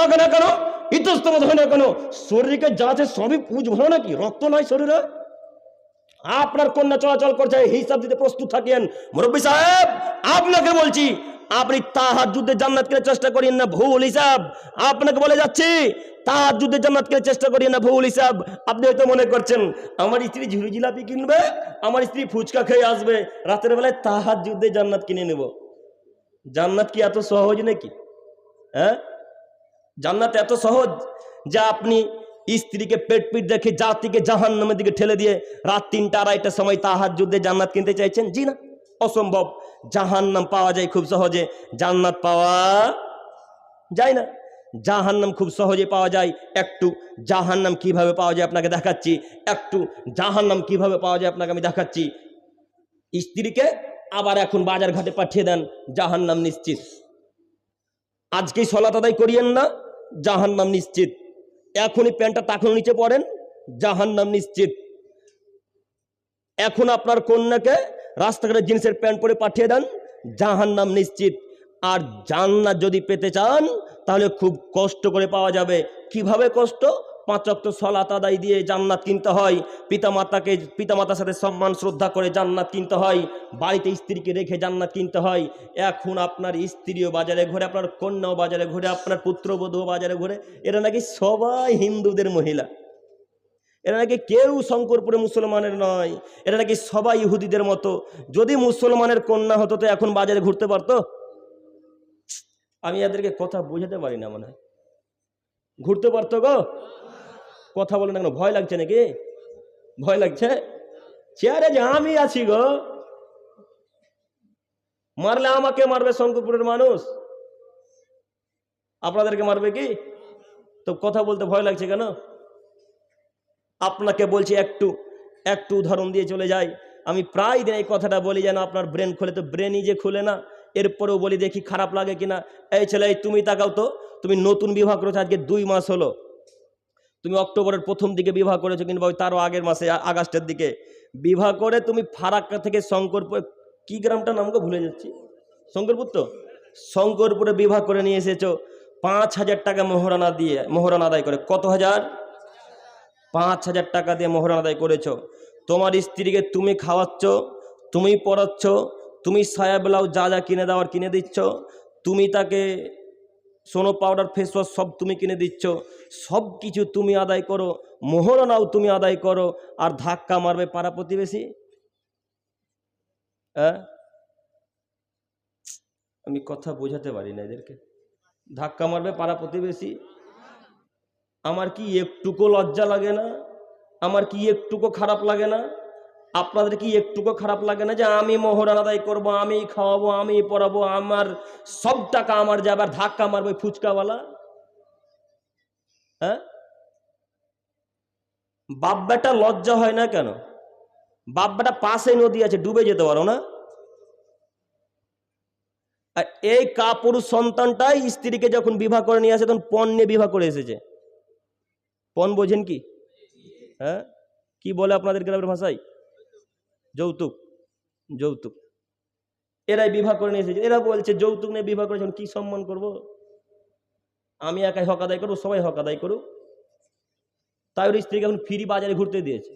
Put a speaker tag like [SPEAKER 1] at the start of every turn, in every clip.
[SPEAKER 1] লাগে না কেন ইতস্তত হয় না কেন? শরীরকে যা আছে সবই পুজ ভালো নাকি? রক্ত নয় শরীরে? আপনার কন্যা চলাচল করছে হিসাব দিতে প্রস্তুত থাকেন। মুরব্বী সাহেব, আপনাকে বলছি, আপনি তাহার যুদ্ধে জান্নাত কেনার চেষ্টা করেন না, ভুল হিসাব। আপনাকে বলে যাচ্ছি, তাহার যুদ্ধে জান্নাত কেনার চেষ্টা করেন না, ভুল হিসাব। আপনি হয়তো মনে করছেন, আমার স্ত্রী ঝুড়ি জিলাপি কিনবে? আমার স্ত্রী ফুচকা খেয়ে আসবে। রাতের বেলায় তাহার যুদ্ধে জান্নাত কিনে নেব। জান্নাত কি এত সহজ নাকি? হ্যাঁ? জান্নাত এত সহজ যা আপনি স্ত্রীকে পেট পিট দেখে জাতিকে জাহান নামের দিকে ঠেলে দিয়ে রাত তিনটা, আড়াইটার সময় তাহার যুদ্ধে জান্নাত কিনতে চাইছেন? জি না। অসম্ভব। জাহান নাম পাওয়া যায় খুব সহজে। জান্নাত পাওয়া যায় না। জাহান্নাম খুব সহজে পাওয়া যায়। একটু জাহান্নাম কীভাবে পাওয়া যায় আপনাকে দেখাচ্ছি। একটু জাহান্নাম কীভাবে পাওয়া যায় আপনাকে আমি দেখাচ্ছি। স্ত্রীকে আবার এখন বাজার ঘাটে পাঠিয়ে দেন। জাহান্নাম নিশ্চিত। আজকেই সলাত আদায় করিয়েন না। জাহান্নাম নিশ্চিত। এখনই প্যান্টটা তাখন নিচে পড়েন, জাহান্নাম নিশ্চিত। এখন আপনার কন্যাকে রাস্তাঘাটে জিন্সের প্যান্ট পরে পাঠিয়ে দেন, জাহান্নাম নিশ্চিত। আর জান্নাত যদি পেতে চান, তাহলে খুব কষ্ট করে পাওয়া যাবে। কীভাবে কষ্ট? পাঁচক্ত সলাত আদায় দিয়ে জান্নাত কিনতে হয়। পিতামাতাকে, পিতামাতার সাথে সম্মান, শ্রদ্ধা করে জান্নাত কিনতে হয়। বাড়িতে স্ত্রীকে রেখে জান্নাত কিনতে হয়। এখন আপনার স্ত্রীও বাজারে ঘুরে, আপনার কন্যাও বাজারে ঘুরে, আপনার পুত্রবধূও বাজারে ঘুরে। এরা নাকি সবাই হিন্দুদের মহিলা। এরা নাকি কেউ শঙ্করপুরে মুসলমানের নয়। এরা নাকি সবাই ইহুদিদের মতো। যদি মুসলমানের কন্যা হতো তো এখন বাজারে ঘুরতে পারতো? আমি এদেরকে কথা বোঝাতে পারি না মনে হয়। ঘুরতে পারতো গো? কথা বলে না কেন? ভয় লাগছে নাকি? ভয় লাগছে? চেয়ারে যে আমি আছি গো। মারলে আমাকে মারবে শঙ্করপুরের মানুষ। আপনাদেরকে মারবে কি? তো কথা বলতে ভয় লাগছে কেন? আপনাকে বলছি একটু একটু উদাহরণ দিয়ে চলে যাই। আমি প্রায় দিন এই কথাটা বলি যেন আপনার ব্রেন খোলে। তো ব্রেনই যে খুলে না, এরপরেও বলি দেখি খারাপ লাগে কিনা। এই ছেলে তুমি তাকাও তো। তুমি নতুন বিভাগ করেছ, আজকে দুই মাস হলো। তুমি অক্টোবরের প্রথম দিকে বিবাহ করেছ কিংবা ওই তারও আগের মাসে আগস্টের দিকে। বিবাহ করে তুমি ফারাক্কা থেকে শঙ্করপুর, কি গ্রামটা নামকে ভুলে যাচ্ছি? শঙ্করপুর তো? শঙ্করপুরে বিবাহ করে নিয়ে এসেছ। পাঁচ হাজার টাকা মহরানা দিয়ে, মোহরানা আদায় করে। কত হাজার? পাঁচ হাজার টাকা দিয়ে মোহরানা আদায় করেছ। তোমার স্ত্রীকে তুমি খাওয়াচ্ছ, তুমি পড়াচ্ছ, তুমি সায়া ব্লাউজ যা যা কিনে দেওয়ার কিনে দিচ্ছ, তুমি তাকে সোনো পাউডার ফেস ওয়াশ সব তুমি কিনে দিচ্ছ। সব কিছু তুমি আদায় করো, মোহরানাও তুমি আদায় করো, আর ধাক্কা মারবে পাড়া প্রতিবেশী? হ্যাঁ আমি কথা বোঝাতে পারি না এদেরকে। ধাক্কা মারবে পাড়া প্রতিবেশী? আমার কি একটুকু লজ্জা লাগে না? আমার কি একটুকু খারাপ লাগে না? আপনাদের কি একটুকু খারাপ লাগে না যে আমি মোহরান আদায় করব, আমি খাওয়াবো, আমি পড়াবো, আমার সব টাকা আমার যে আবার ধাক্কা মারবে ফুচকাওয়ালা? হ্যাঁ? বাপ বেটা লজ্জা হয় না কেন? বাপ বেটা পাশে নদী আছে, ডুবে যেতে পারো না? আর এই কাপুরুষ সন্তানটাই স্ত্রীকে যখন বিবাহ করে নিয়ে আসে, তখন পণ নিয়ে বিবাহ করে এসেছে। পণ বোঝেন কি? হ্যাঁ? কি বলে আপনাদের গ্রামের ভাষায়? যৌতুক যৌতুক। এরাই বিবাহ করে নিয়ে এসেছে। এরা বলছে যৌতুক নিয়ে বিবাহ করেছেন কি সম্মান করব? আমি একাই হক আদায় করব সবাই হক আদায় করুক। তাই ওর স্ত্রীকে এখন ফ্রি বাজারে ঘুরতে দিয়েছে।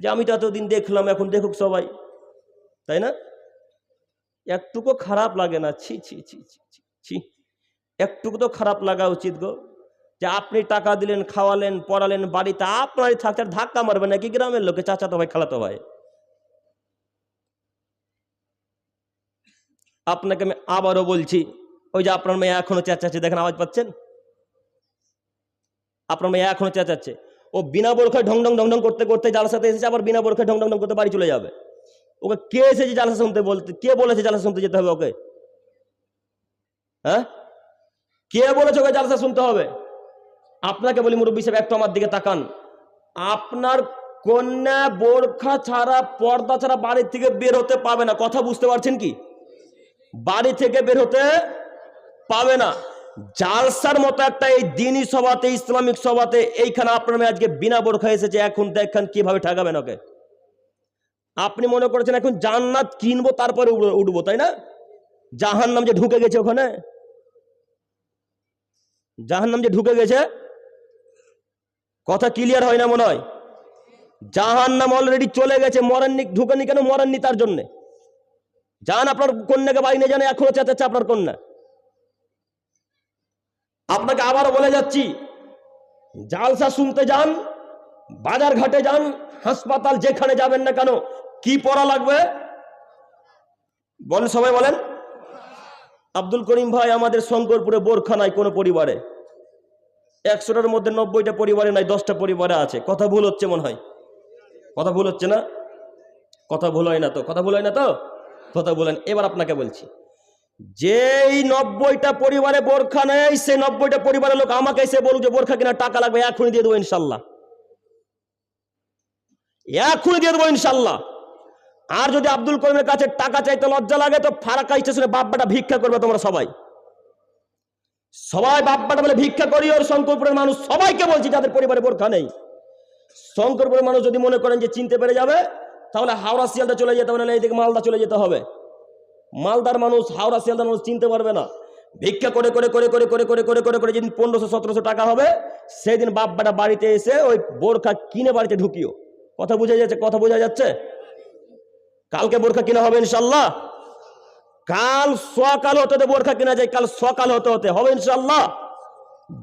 [SPEAKER 1] যে আমি তো এতদিন দেখলাম এখন দেখুক সবাই। তাই না? একটুকু খারাপ লাগে না। ছি ছি ছি ছি ছি, একটুকু তো খারাপ লাগা উচিত গো। যে আপনি টাকা দিলেন খাওয়ালেন পড়ালেন বাড়িতে আপনারই থাকতে ধাক্কা মারবে নাকি? গ্রামের লোকে চাচাতো ভাই খালাতো ভাই। আপনাকে আমি আবারও বলছি, ওই যে আপনার মেয়ে এখনও চেঁচাচ্ছে, দেখেন আওয়াজ পাচ্ছেন? আপনার মেয়ে এখনও চেঁচাচ্ছে। ও বিনা বোরখায় ঢং ঢং ঢং ঢং করতে করতে সাথে এসেছে, আবার বিনা বোরখায় ঢং ঢং ঢং করতে বাড়ি চলে যাবে। ওকে কে এসেছে জালসা শুনতে বলতে, কে বলেছে জালসা শুনতে যেতে হবে ওকে? হ্যাঁ? কে বলেছে ওকে জালসা শুনতে হবে? আপনাকে বলি, মুরব্বী সাহেব, একটু আমার দিকে তাকান। আপনার কন্যা বোরখা ছাড়া, পর্দা ছাড়া বাড়ির থেকে বের হতে পাবে না, কথা বুঝতে পারছেন কি? বাড়ি থেকে বের হতে পাবে না। জালসার মতো একটা এই দিনী সভাতে, ইসলামিক সভাতে এইখানে আপনার আজকে বিনা বোরখা এসেছে। এখন দেখেন কীভাবে ঠেকাবেন ওকে। আপনি মনে করেছেন এখন জান্নাত কিনবো, তারপরে উঠবো, তাই না? জাহান নাম যে ঢুকে গেছে ওখানে। জাহান্নাম যে ঢুকে গেছে। কথা ক্লিয়ার হয় না মনে হয়? জাহান্নাম অলরেডি চলে গেছে, মরাননি, ঢুকেনি কেন? মরাননি তার জন্যে। যান আপনার কন্যাকে বাড়ি নিয়ে যান, এখনও চেঁচাচ্ছে আপনার কন্যা। আপনাকে আবারও বলে যাচ্ছি, জালসা শুনতে যান বাজার ঘাটে যান, হাসপাতাল যেখানে যাবেন না কেন, কি পড়া লাগবে? বলেন সবাই বলেন। আব্দুল করিম ভাই, আমাদের শঙ্করপুরে বোরখা নাই কোনো পরিবারে। একশোটার মধ্যে নব্বইটা পরিবারে নাই, দশটা পরিবারে আছে। কথা ভুল হচ্ছে মনে হয়। কথা ভুল হচ্ছে না? কথা ভুল হয় না তো, কথা ভুল হয় না তো? কথা বলেন, এবার আপনাকে বলছি। যেই নব্বইটা পরিবারে বোরখা নেই, সেই নব্বইটা পরিবারের লোক আমাকে এসে বলুক যে বোরখা কিনা টাকা লাগবে, এখনই দিয়ে দেবো ইনশাল্লাহ। এখনই দিয়ে দেবো ইনশাল্লাহ। আর যদি আব্দুল করিমের কাছে টাকা চাইতে লজ্জা লাগে, তো ফারাক্কা স্টেশনে বাপ্পাটা ভিক্ষা করবে তোমরা সবাই। সবাই বাপ্পাটা বলে ভিক্ষা করি ওর শঙ্করপুরের মানুষ সবাইকে বলছি, যাদের পরিবারে বোরখা নেই। শঙ্করপুরের মানুষ যদি মনে করেন যে চিনতে পেরে যাবে তাহলে হাওড়া শিয়ালদা চলে যেতে হবে না এইদিকে মালদা চলে যেতে হবে। মালদার মানুষ, হাওড়া শিয়ালদার মানুষ চিনতে পারবে না। ভিক্ষা করে করে করে করে করে করে করে করে করে যেদিন পনেরোশো, সতেরোশো টাকা হবে সেই দিন বাপ্পাটা বাড়িতে এসে ওই বোরখা কিনে বাড়িতে ঢুকিও। কথা বোঝা যাচ্ছে? কথা বোঝা যাচ্ছে? কালকে বোরখা কিনা হবে ইনশাল্লাহ। কাল সকাল হতে হতে বোরখা কিনা যায়, কাল সকাল হতে হতে হবে ইনশাল্লাহ।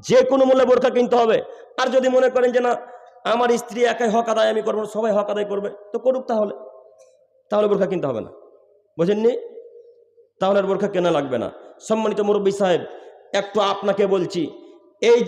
[SPEAKER 1] যে কোনো মূল্যে বোরখা কিনতে হবে। আর যদি মনে করেন যে না আমার স্ত্রী একাই হক আদায় আমি করব সবাই হক আদায় করবে। তো করুক তাহলে। তাহলে বোরখা কিনতে হবে না। বোঝেননি? তাহলে বোরখা কেনা লাগবে না। সম্মানিত মুরব্বী সাহেব, একটু আপনাকে বলছি, এই